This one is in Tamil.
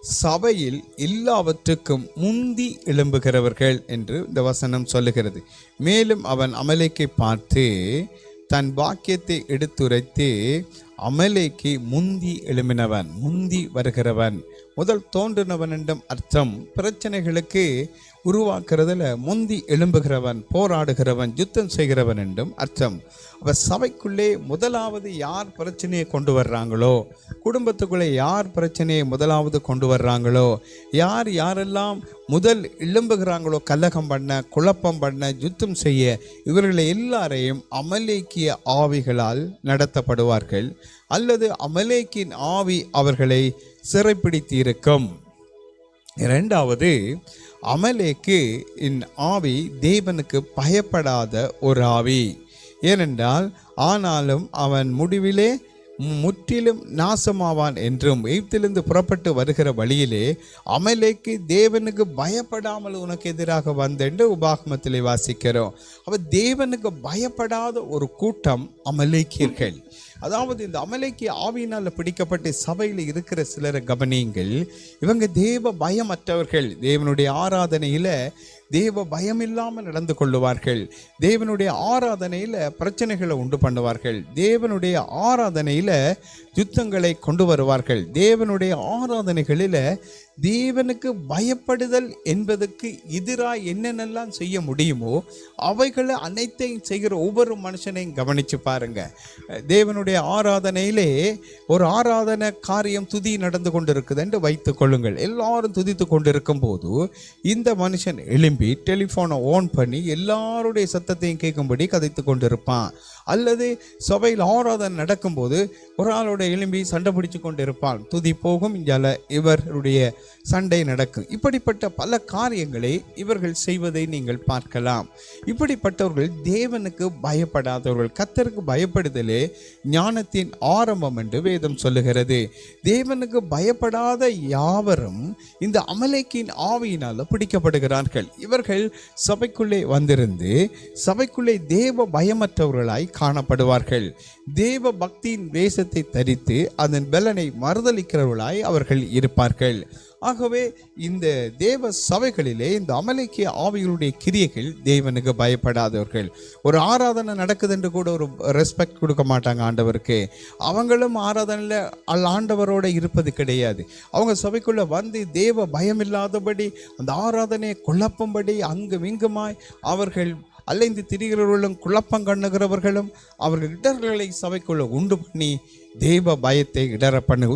சபையில் எல்லாவற்றுக்கும் முந்தி எழும்புகிறவர்கள் என்று இந்த வசனம் சொல்லுகிறது. மேலும் அவன் அமலைக்கை பார்த்து தன் பாக்கியத்தை எடுத்துரைத்து அமலேக்கு முந்தி எழும்பினவன் முந்தி வருகிறவன். முதல் தோன்றினவன் என்றும் அர்த்தம் பிரச்சனைகளுக்கு உருவாக்குறதுல முந்தி எழும்புகிறவன் போராடுகிறவன் யுத்தம் செய்கிறவன் என்றும் அர்த்தம். அவர் சபைக்குள்ளே முதலாவது யார் பிரச்சனையை கொண்டு வர்றாங்களோ குடும்பத்துக்குள்ளே யார் பிரச்சனையை முதலாவது கொண்டு வர்றாங்களோ யார் யாரெல்லாம் முதல் எழும்புகிறாங்களோ கலகம் பண்ண குழப்பம் பண்ண யுத்தம் செய்ய இவர்களை எல்லாரையும் அமலேக்கிய ஆவிகளால் நடத்தப்படுவார்கள். அல்லது அமலேக்கின் ஆவி அவர்களை சிறைப்பிடித்திருக்கும். இரண்டாவது அமலேக்கு இன் ஆவி தேவனுக்கு பயப்படாத ஒரு ஆவி. ஏனென்றால் ஆனாலும் அவன் முடிவிலே முற்றிலும் நாசமாவான் என்றும் எய்த்திலிருந்து புறப்பட்டு வருகிற வழியிலே அமலேக்கு தேவனுக்கு பயப்படாமல் உனக்கு எதிராக வந்தென்று உபாகமத்திலே வாசிக்கிறோம். அவ தேவனுக்கு பயப்படாத ஒரு கூட்டம் அமலேக்கியர்கள். அதாவது இந்த அமலைக்கு ஆவியினால் பிடிக்கப்பட்டு சபையில் இருக்கிற சிலரை கவனியுங்கள். இவங்க தேவ பயமற்றவர்கள். தேவனுடைய ஆராதனையில் தேவ பயம் இல்லாமல் நடந்து கொள்ளுவார்கள். தேவனுடைய ஆராதனையில் பிரச்சனைகளை உண்டு பண்ணுவார்கள். தேவனுடைய ஆராதனையில் யுத்தங்களை கொண்டு வருவார்கள். தேவனுடைய ஆராதனைகளில் தேவனுக்கு பயப்படுதல் என்பதற்கு எதிராக என்னென்னலாம் செய்ய முடியுமோ அவைகளை அனைத்தையும் செய்கிற ஒவ்வொரு மனுஷனையும் கவனித்து பாருங்க. தேவனுடைய ஆராதனையிலே ஒரு ஆராதனை காரியம் துதி நடந்து கொண்டிருக்குது என்று வைத்து கொள்ளுங்கள். எல்லாரும் துதித்து கொண்டிருக்கும் போது இந்த மனுஷன் எழும்பி டெலிஃபோனை ஓன் பண்ணி எல்லாருடைய சத்தத்தையும் கேட்கும்படி கதைத்து கொண்டிருப்பான். அல்லது சபையில் ஆராதனை நடக்கும்போது ஒரு ஆளோட எழும்பி சண்டை பிடிச்சு கொண்டிருப்பான். துதி போகும் இங்கால இவருடைய சண்டை நடக்கும். இப்படிப்பட்ட பல காரியங்களை இவர்கள் செய்வதை நீங்கள் பார்க்கலாம். இப்படிப்பட்டவர்கள் தேவனுக்கு பயப்படாதவர்கள். கத்தருக்கு பயப்படுதலே ஞானத்தின் ஆரம்பம் என்று வேதம் சொல்லுகிறது. தேவனுக்கு பயப்படாத யாவரும் இந்த அமலைக்கின் ஆவியினால் பிடிக்கப்படுகிறார்கள். இவர்கள் சபைக்குள்ளே வந்திருந்து சபைக்குள்ளே தேவ பயமற்றவர்களாய் காணப்படுவார்கள். தேவ பக்தியின் வேஷத்தை தரித்து அதன் பலனை மறுதளிக்கிறவர்களாய் அவர்கள் இருப்பார்கள். ஆகவே இந்த தேவ சபைகளிலே இந்த அமலைக்கிய ஆவிகளுடைய கிரியைகள் தேவனுக்கு பயப்படாதவர்கள். ஒரு ஆராதனை நடக்குது என்று கூட ஒரு ரெஸ்பெக்ட் கொடுக்க மாட்டாங்க ஆண்டவருக்கு. அவங்களும் ஆராதனையில் அல் ஆண்டவரோட இருப்பது கிடையாது. அவங்க சபைக்குள்ளே வந்து தேவ பயம் இல்லாதபடி அந்த ஆராதனையை குழப்பும்படி அங்கும் இங்குமாய் அவர்கள் அலைந்து திரிகிறவர்களும் குழப்பம் கண்ணுகிறவர்களும் அவர்கள் இடர்களை சபைக்குள்ள உண்டு பண்ணி தெய்வ பயத்தை இடர பண்ணு